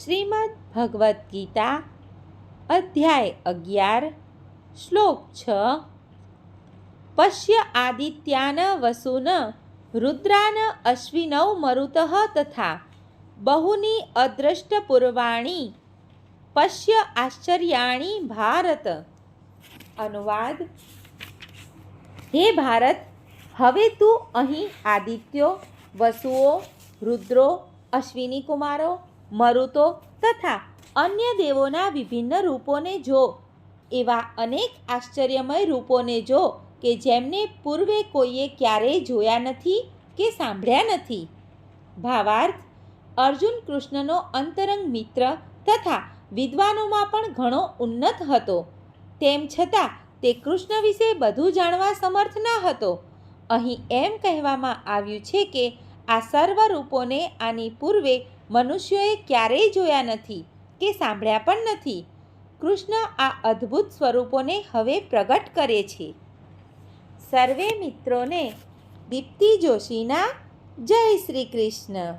શ્રીમદ ભગવદ્ ગીતા, અધ્યાય અગિયાર, શ્લોક છ. પશ્ય આદિત્યાન વસુન રુદ્રાન અશ્વિનૌ મરુતઃ તથા બહુની અદ્રષ્ટપૂર્વાણી, પશ્ય આશ્ચર્યાણી ભારત. અનુવાદ, હે ભારત, હવે તું અહીં આદિત્યો, વસુઓ, રુદ્રો, અશ્વિની કુમારો મરુતો તથા અન્ય દેવોના વિભિન્ન રૂપોને જો. એવા અનેક આશ્ચર્યમય રૂપોને જો કે જેમને પૂર્વે કોઈએ ક્યારેય જોયા નથી કે સાંભળ્યા નથી. ભાવાર્થ, અર્જુન કૃષ્ણનો અંતરંગ મિત્ર તથા વિદ્વાનોમાં પણ ઘણો ઉન્નત હતો. તેમ છતાં તે કૃષ્ણ વિશે બધું જાણવા સમર્થ ન હતો. અહીં એમ કહેવામાં આવ્યું છે કે આ સર્વ રૂપોને આની પૂર્વે મનુષ્યોએ ક્યારેય જોયા નથી કે સાંભળ્યા પણ નથી. કૃષ્ણ આ અદ્ભુત સ્વરૂપોને હવે પ્રગટ કરે છે. સર્વે મિત્રોને દીપ્તિ જોશીના જય શ્રી કૃષ્ણ.